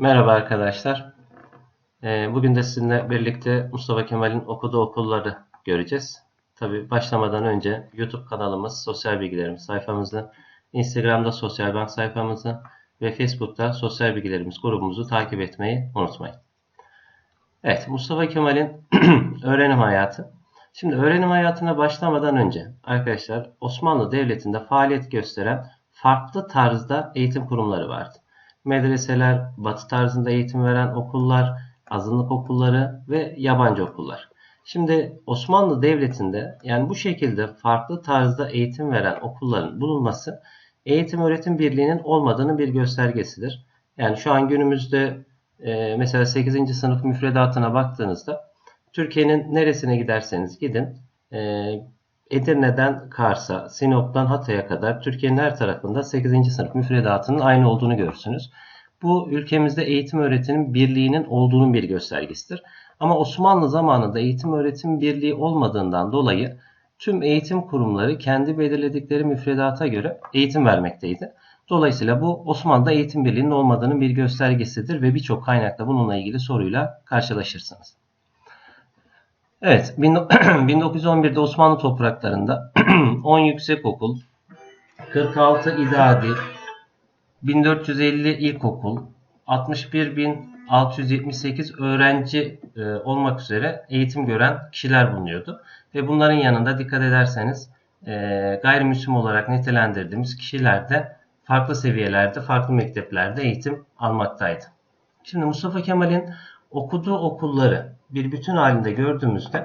Merhaba arkadaşlar. Ee, Bugün de sizinle birlikte Mustafa Kemal'in okuduğu okulları göreceğiz. Tabi başlamadan önce YouTube kanalımız, sosyal bilgilerimiz sayfamızı, Instagram'da sosyal bank sayfamızı ve Facebook'ta sosyal bilgilerimiz grubumuzu takip etmeyi unutmayın. Evet, Mustafa Kemal'in öğrenim hayatı. Şimdi öğrenim hayatına başlamadan önce arkadaşlar Osmanlı Devleti'nde faaliyet gösteren farklı tarzda eğitim kurumları vardı medreseler, batı tarzında eğitim veren okullar, azınlık okulları ve yabancı okullar. Şimdi Osmanlı Devleti'nde yani bu şekilde farklı tarzda eğitim veren okulların bulunması eğitim öğretim birliğinin olmadığının bir göstergesidir. Yani şu an günümüzde e, mesela 8. sınıf müfredatına baktığınızda Türkiye'nin neresine giderseniz gidin e, Edirne'den Kars'a, Sinop'tan Hatay'a kadar Türkiye'nin her tarafında 8. sınıf müfredatının aynı olduğunu görürsünüz. Bu ülkemizde eğitim öğretim birliğinin olduğunun bir göstergesidir. Ama Osmanlı zamanında eğitim öğretim birliği olmadığından dolayı tüm eğitim kurumları kendi belirledikleri müfredata göre eğitim vermekteydi. Dolayısıyla bu Osmanlı'da eğitim birliğinin olmadığının bir göstergesidir ve birçok kaynakta bununla ilgili soruyla karşılaşırsınız. Evet, 1911'de Osmanlı topraklarında 10 yüksekokul, 46 idadi, 1450 ilkokul, 61.678 öğrenci e, olmak üzere eğitim gören kişiler bulunuyordu. Ve bunların yanında dikkat ederseniz e, gayrimüslim olarak nitelendirdiğimiz kişiler de farklı seviyelerde, farklı mekteplerde eğitim almaktaydı. Şimdi Mustafa Kemal'in okuduğu okulları bir bütün halinde gördüğümüzde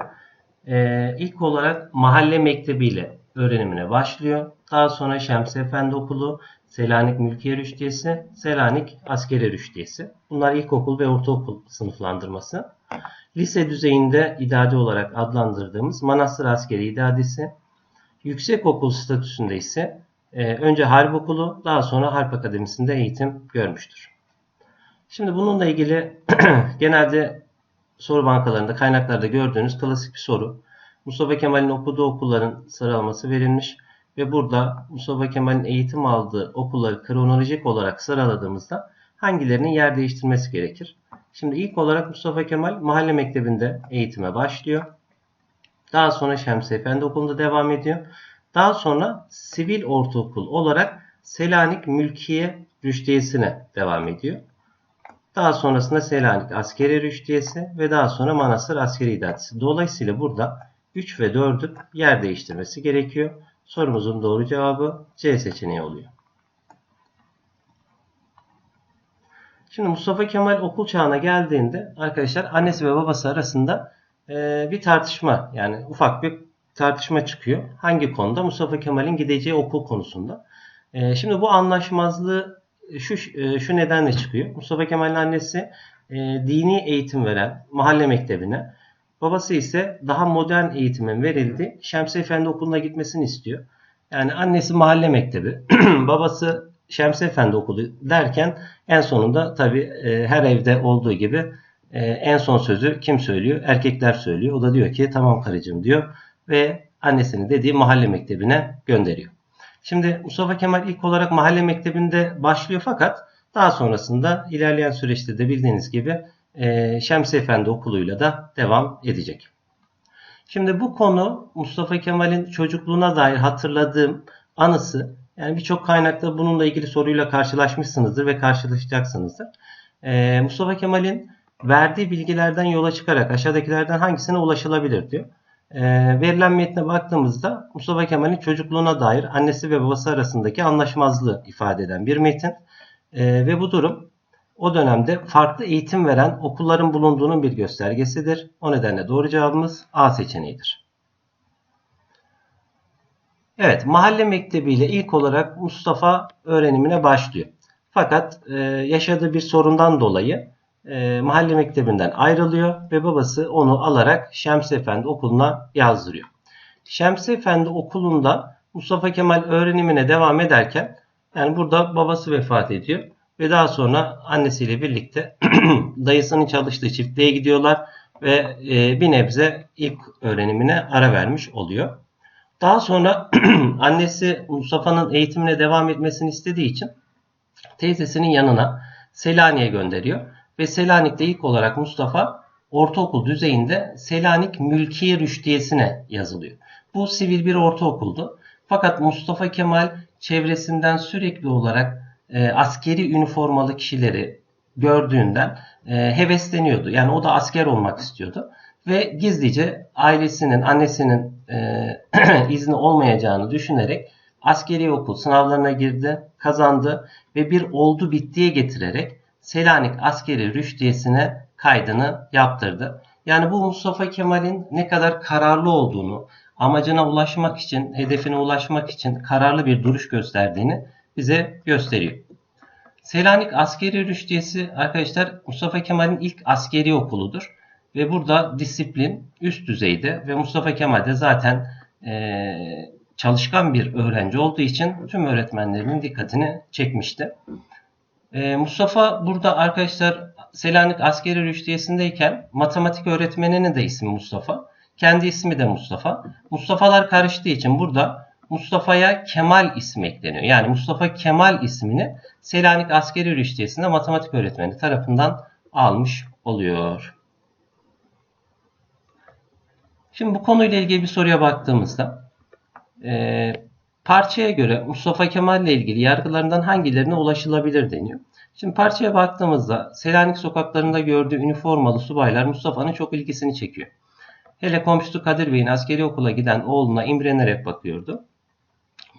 e, ilk olarak mahalle mektebiyle öğrenimine başlıyor. Daha sonra Şemsi Efendi Okulu, Selanik Mülkiye Rüştiyesi, Selanik Askeri Rüştiyesi. Bunlar ilkokul ve ortaokul sınıflandırması. Lise düzeyinde idadi olarak adlandırdığımız Manastır Askeri İdadisi. Yüksekokul statüsünde ise e, önce Harp Okulu, daha sonra Harp Akademisi'nde eğitim görmüştür. Şimdi bununla ilgili genelde soru bankalarında, kaynaklarda gördüğünüz klasik bir soru. Mustafa Kemal'in okuduğu okulların sıralaması verilmiş ve burada Mustafa Kemal'in eğitim aldığı okulları kronolojik olarak sıraladığımızda hangilerinin yer değiştirmesi gerekir? Şimdi ilk olarak Mustafa Kemal mahalle mektebinde eğitime başlıyor. Daha sonra Şemsi Efendi Okulu'nda devam ediyor. Daha sonra sivil ortaokul olarak Selanik Mülkiye Rüştiyesi'ne devam ediyor. Daha sonrasında Selanik Askeri Rüştiyesi ve daha sonra Manastır Askeri İdaresi. Dolayısıyla burada 3 ve 4'ün yer değiştirmesi gerekiyor. Sorumuzun doğru cevabı C seçeneği oluyor. Şimdi Mustafa Kemal okul çağına geldiğinde arkadaşlar annesi ve babası arasında e, bir tartışma yani ufak bir tartışma çıkıyor. Hangi konuda? Mustafa Kemal'in gideceği okul konusunda. E, şimdi bu anlaşmazlığı şu e, şu nedenle çıkıyor. Mustafa Kemal'in annesi e, dini eğitim veren mahalle mektebine, babası ise daha modern eğitimin verildi. Şemsi Efendi okuluna gitmesini istiyor. Yani annesi mahalle mektebi, babası Şemsi Efendi okulu derken en sonunda tabi e, her evde olduğu gibi e, en son sözü kim söylüyor? Erkekler söylüyor. O da diyor ki tamam karıcığım diyor ve annesinin dediği mahalle mektebine gönderiyor. Şimdi Mustafa Kemal ilk olarak mahalle mektebinde başlıyor fakat daha sonrasında ilerleyen süreçte de bildiğiniz gibi e, Şemsi Efendi okuluyla da devam edecek. Şimdi bu konu Mustafa Kemal'in çocukluğuna dair hatırladığım anısı. Yani birçok kaynakta bununla ilgili soruyla karşılaşmışsınızdır ve karşılaşacaksınızdır. E, Mustafa Kemal'in verdiği bilgilerden yola çıkarak aşağıdakilerden hangisine ulaşılabilir diyor. E, verilen metne baktığımızda Mustafa Kemal'in çocukluğuna dair annesi ve babası arasındaki anlaşmazlığı ifade eden bir metin. E, ve bu durum o dönemde farklı eğitim veren okulların bulunduğunun bir göstergesidir. O nedenle doğru cevabımız A seçeneğidir. Evet, mahalle mektebiyle ilk olarak Mustafa öğrenimine başlıyor. Fakat e, yaşadığı bir sorundan dolayı e, mahalle mektebinden ayrılıyor ve babası onu alarak Şemsi Efendi okuluna yazdırıyor. Şemsi Efendi okulunda Mustafa Kemal öğrenimine devam ederken yani burada babası vefat ediyor ve daha sonra annesiyle birlikte dayısının çalıştığı çiftliğe gidiyorlar ve e, bir nebze ilk öğrenimine ara vermiş oluyor. Daha sonra annesi Mustafa'nın eğitimine devam etmesini istediği için teyzesinin yanına Selanik'e gönderiyor. Ve Selanik'te ilk olarak Mustafa ortaokul düzeyinde Selanik Mülkiye Rüştiyesi'ne yazılıyor. Bu sivil bir ortaokuldu. Fakat Mustafa Kemal çevresinden sürekli olarak e, askeri üniformalı kişileri gördüğünden e, hevesleniyordu. Yani o da asker olmak istiyordu. Ve gizlice ailesinin, annesinin e, izni olmayacağını düşünerek askeri okul sınavlarına girdi, kazandı ve bir oldu bittiye getirerek Selanik askeri rüştiyesine kaydını yaptırdı. Yani bu Mustafa Kemal'in ne kadar kararlı olduğunu, amacına ulaşmak için, hedefine ulaşmak için kararlı bir duruş gösterdiğini bize gösteriyor. Selanik Askeri Rüştiyesi arkadaşlar Mustafa Kemal'in ilk askeri okuludur. Ve burada disiplin üst düzeyde ve Mustafa Kemal de zaten e, çalışkan bir öğrenci olduğu için tüm öğretmenlerinin dikkatini çekmişti. E, Mustafa burada arkadaşlar Selanik Askeri Rüştiyesi'ndeyken matematik öğretmeninin de ismi Mustafa. Kendi ismi de Mustafa. Mustafa'lar karıştığı için burada Mustafa'ya Kemal ismi ekleniyor. Yani Mustafa Kemal ismini Selanik Askeri Rüştiyesi'nde matematik öğretmeni tarafından almış oluyor. Şimdi bu konuyla ilgili bir soruya baktığımızda e, parçaya göre Mustafa Kemal ile ilgili yargılarından hangilerine ulaşılabilir deniyor. Şimdi parçaya baktığımızda Selanik sokaklarında gördüğü üniformalı subaylar Mustafa'nın çok ilgisini çekiyor. Hele komşusu Kadir Bey'in askeri okula giden oğluna imrenerek bakıyordu.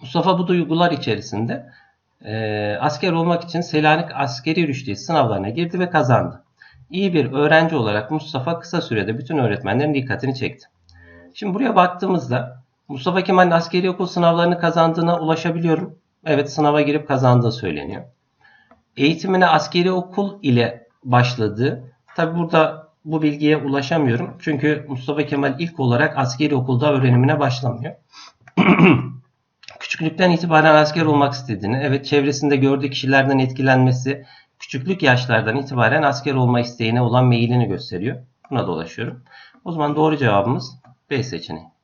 Mustafa bu duygular içerisinde e, asker olmak için Selanik askeri rüştiyesi sınavlarına girdi ve kazandı. İyi bir öğrenci olarak Mustafa kısa sürede bütün öğretmenlerin dikkatini çekti. Şimdi buraya baktığımızda Mustafa Kemal'in askeri okul sınavlarını kazandığına ulaşabiliyorum. Evet sınava girip kazandığı söyleniyor. Eğitimine askeri okul ile başladı. Tabi burada bu bilgiye ulaşamıyorum. Çünkü Mustafa Kemal ilk olarak askeri okulda öğrenimine başlamıyor. Küçüklükten itibaren asker olmak istediğini, evet çevresinde gördüğü kişilerden etkilenmesi, küçüklük yaşlardan itibaren asker olma isteğine olan meyilini gösteriyor. Buna dolaşıyorum. O zaman doğru cevabımız B seçeneği.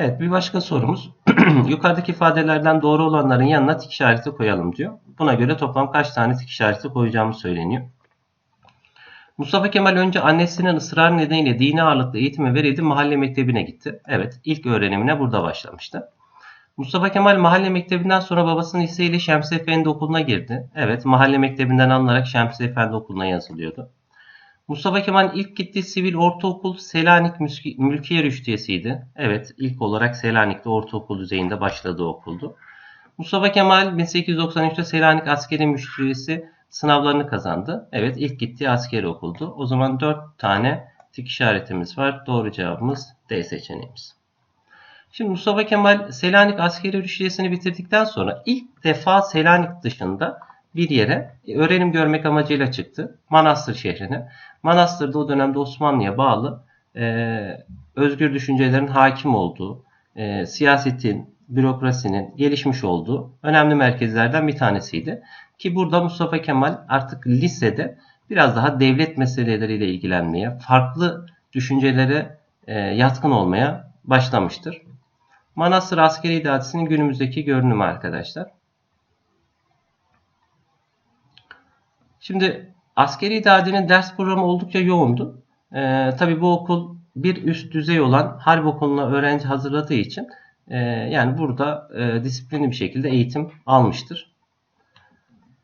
Evet bir başka sorumuz. Yukarıdaki ifadelerden doğru olanların yanına tik işareti koyalım diyor. Buna göre toplam kaç tane tik işareti koyacağımız söyleniyor. Mustafa Kemal önce annesinin ısrar nedeniyle dini ağırlıklı eğitime verildi mahalle mektebine gitti. Evet ilk öğrenimine burada başlamıştı. Mustafa Kemal mahalle mektebinden sonra babasının isteğiyle Şemsi Efendi okuluna girdi. Evet mahalle mektebinden alınarak Şemsi Efendi okuluna yazılıyordu. Mustafa Kemal'in ilk gittiği sivil ortaokul Selanik Mülkiye Rüştiyesi'ydi. Evet ilk olarak Selanik'te ortaokul düzeyinde başladığı okuldu. Mustafa Kemal 1893'te Selanik Askeri Müşriyesi sınavlarını kazandı. Evet ilk gittiği askeri okuldu. O zaman 4 tane tik işaretimiz var. Doğru cevabımız D seçeneğimiz. Şimdi Mustafa Kemal Selanik Askeri Rüştiyesini bitirdikten sonra ilk defa Selanik dışında bir yere öğrenim görmek amacıyla çıktı. Manastır şehrine. Manastır'da o dönemde Osmanlı'ya bağlı e, özgür düşüncelerin hakim olduğu, e, siyasetin, bürokrasinin gelişmiş olduğu önemli merkezlerden bir tanesiydi. Ki burada Mustafa Kemal artık lisede biraz daha devlet meseleleriyle ilgilenmeye, farklı düşüncelere e, yatkın olmaya başlamıştır. Manastır Askeri İdaresi'nin günümüzdeki görünümü arkadaşlar. Şimdi askeri idarenin ders programı oldukça yoğundu. E, tabii bu okul bir üst düzey olan harp okuluna öğrenci hazırladığı için e, yani burada e, disiplinli bir şekilde eğitim almıştır.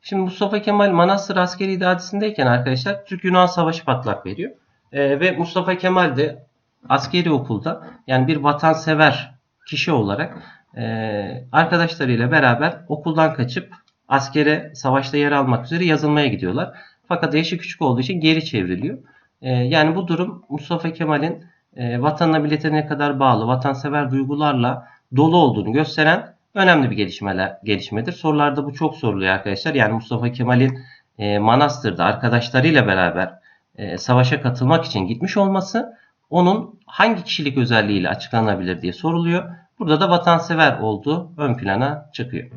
Şimdi Mustafa Kemal Manastır Askeri İdaresi'ndeyken arkadaşlar Türk-Yunan Savaşı patlak veriyor. E, ve Mustafa Kemal de askeri okulda yani bir vatansever kişi olarak e, arkadaşlarıyla beraber okuldan kaçıp askere savaşta yer almak üzere yazılmaya gidiyorlar. Fakat yaşı küçük olduğu için geri çevriliyor. E, yani bu durum Mustafa Kemal'in e, vatanına milletine kadar bağlı, vatansever duygularla dolu olduğunu gösteren önemli bir gelişmeler, gelişmedir. Sorularda bu çok soruluyor arkadaşlar. Yani Mustafa Kemal'in e, Manastır'da arkadaşlarıyla beraber e, savaşa katılmak için gitmiş olması onun hangi kişilik özelliğiyle açıklanabilir diye soruluyor. Burada da vatansever olduğu ön plana çıkıyor.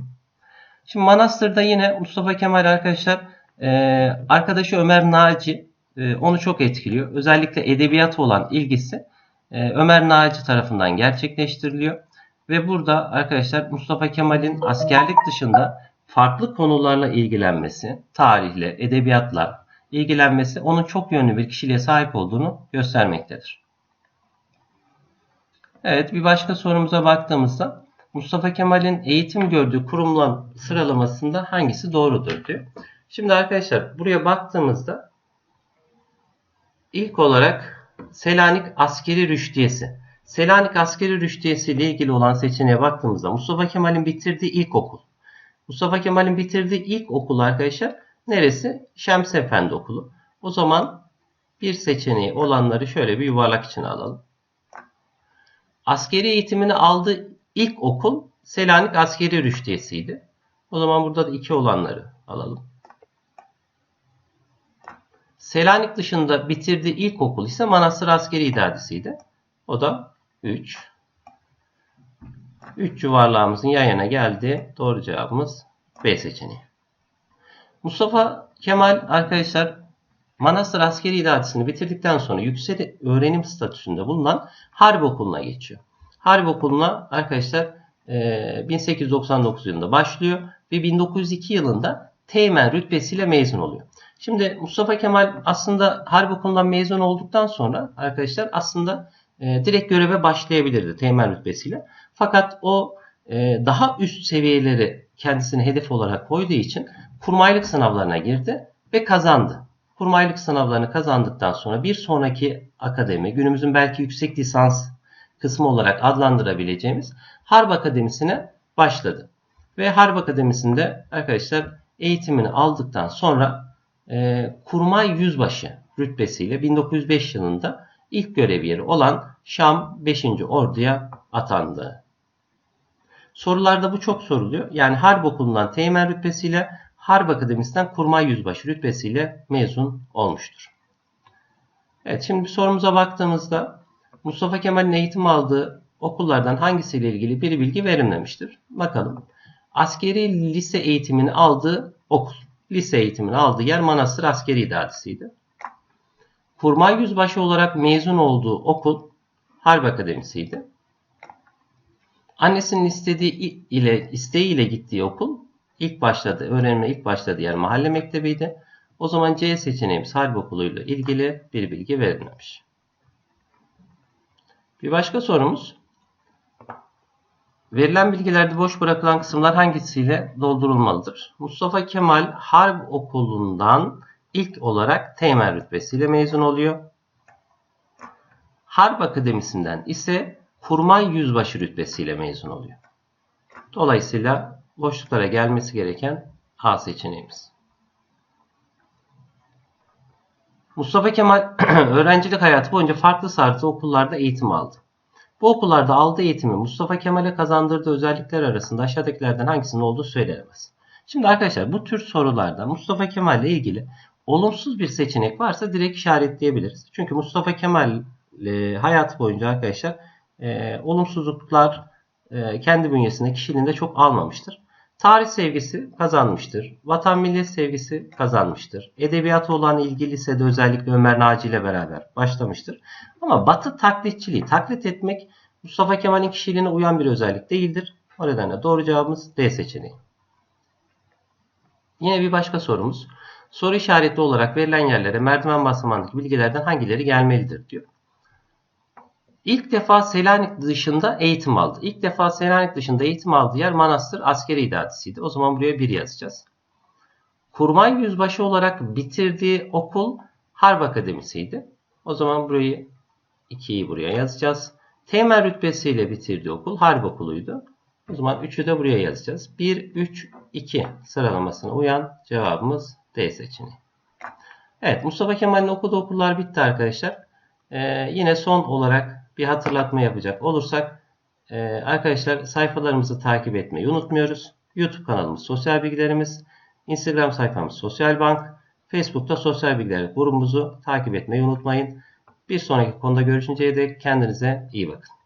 Şimdi Manastır'da yine Mustafa Kemal arkadaşlar e, arkadaşı Ömer Naci e, onu çok etkiliyor. Özellikle edebiyat olan ilgisi e, Ömer Naci tarafından gerçekleştiriliyor. Ve burada arkadaşlar Mustafa Kemal'in askerlik dışında farklı konularla ilgilenmesi, tarihle, edebiyatla ilgilenmesi onun çok yönlü bir kişiliğe sahip olduğunu göstermektedir. Evet bir başka sorumuza baktığımızda Mustafa Kemal'in eğitim gördüğü kurumlar sıralamasında hangisi doğrudur diyor. Şimdi arkadaşlar buraya baktığımızda ilk olarak Selanik Askeri Rüştiyesi. Selanik Askeri Rüştiyesi ile ilgili olan seçeneğe baktığımızda Mustafa Kemal'in bitirdiği ilkokul. Mustafa Kemal'in bitirdiği ilk okul arkadaşlar neresi? Şems Efendi Okulu. O zaman bir seçeneği olanları şöyle bir yuvarlak içine alalım. Askeri eğitimini aldığı ilk okul Selanik Askeri Rüştiyesi'ydi. O zaman burada da iki olanları alalım. Selanik dışında bitirdiği ilk okul ise Manastır Askeri İdadisi'ydi. O da 3. 3 yuvarlağımızın yan yana geldi. Doğru cevabımız B seçeneği. Mustafa Kemal arkadaşlar Manastır Askeri İdadisi'ni bitirdikten sonra yüksek öğrenim statüsünde bulunan Harp Okulu'na geçiyor. Harp Okulu'na arkadaşlar 1899 yılında başlıyor ve 1902 yılında Teğmen rütbesiyle mezun oluyor. Şimdi Mustafa Kemal aslında Harp Okulu'ndan mezun olduktan sonra arkadaşlar aslında e, direkt göreve başlayabilirdi Teğmen rütbesiyle. Fakat o e, daha üst seviyeleri kendisine hedef olarak koyduğu için kurmaylık sınavlarına girdi ve kazandı. Kurmaylık sınavlarını kazandıktan sonra bir sonraki akademi, günümüzün belki yüksek lisans kısmı olarak adlandırabileceğimiz Harp Akademisi'ne başladı. Ve Harp Akademisi'nde arkadaşlar eğitimini aldıktan sonra e, Kurmay Yüzbaşı rütbesiyle 1905 yılında ilk görev yeri olan Şam 5. Ordu'ya atandı. Sorularda bu çok soruluyor. Yani Harp Okulu'ndan teğmen rütbesiyle Harp Akademisi'nden Kurmay Yüzbaşı rütbesiyle mezun olmuştur. Evet şimdi sorumuza baktığımızda Mustafa Kemal'in eğitim aldığı okullardan hangisiyle ilgili bir bilgi verilmemiştir. Bakalım. Askeri lise eğitimini aldığı okul. Lise eğitimini aldığı yer Manastır Askeri İdadisi'ydi. Kurmay Yüzbaşı olarak mezun olduğu okul Harp Akademisi'ydi. Annesinin istediği ile isteğiyle gittiği okul ilk başladı, öğrenime ilk başladığı yer mahalle mektebiydi. O zaman C seçeneğimiz Harp Okulu'yla ilgili bir bilgi verilmemiş. Bir başka sorumuz. Verilen bilgilerde boş bırakılan kısımlar hangisiyle doldurulmalıdır? Mustafa Kemal Harp Okulu'ndan ilk olarak teğmen rütbesiyle mezun oluyor. Harp Akademisi'nden ise kurmay yüzbaşı rütbesiyle mezun oluyor. Dolayısıyla boşluklara gelmesi gereken A seçeneğimiz. Mustafa Kemal öğrencilik hayatı boyunca farklı sartı okullarda eğitim aldı. Bu okullarda aldığı eğitimi Mustafa Kemal'e kazandırdığı özellikler arasında aşağıdakilerden hangisinin olduğu söylenemez. Şimdi arkadaşlar bu tür sorularda Mustafa Kemal ile ilgili olumsuz bir seçenek varsa direkt işaretleyebiliriz. Çünkü Mustafa Kemal e, hayatı boyunca arkadaşlar e, olumsuzluklar e, kendi bünyesinde kişiliğinde çok almamıştır. Tarih sevgisi kazanmıştır. Vatan millet sevgisi kazanmıştır. Edebiyatı olan ilgi lisede özellikle Ömer Naci ile beraber başlamıştır. Ama Batı taklitçiliği, taklit etmek Mustafa Kemal'in kişiliğine uyan bir özellik değildir. O nedenle doğru cevabımız D seçeneği. Yine bir başka sorumuz. Soru işaretli olarak verilen yerlere merdiven basamağındaki bilgilerden hangileri gelmelidir diyor. İlk defa Selanik dışında eğitim aldı. İlk defa Selanik dışında eğitim aldığı yer Manastır Askeri İdadisi'ydi. O zaman buraya 1 yazacağız. Kurmay Yüzbaşı olarak bitirdiği okul Harp Akademisi'ydi. O zaman burayı 2'yi buraya yazacağız. Teğmen rütbesiyle bitirdiği okul Harp Okulu'ydu. O zaman 3'ü de buraya yazacağız. 1, 3, 2 sıralamasına uyan cevabımız D seçeneği. Evet Mustafa Kemal'in okuduğu okullar bitti arkadaşlar. Ee, yine son olarak bir hatırlatma yapacak olursak e, arkadaşlar sayfalarımızı takip etmeyi unutmuyoruz. YouTube kanalımız Sosyal Bilgilerimiz, Instagram sayfamız Sosyal Bank, Facebook'ta Sosyal Bilgiler grubumuzu takip etmeyi unutmayın. Bir sonraki konuda görüşünceye dek kendinize iyi bakın.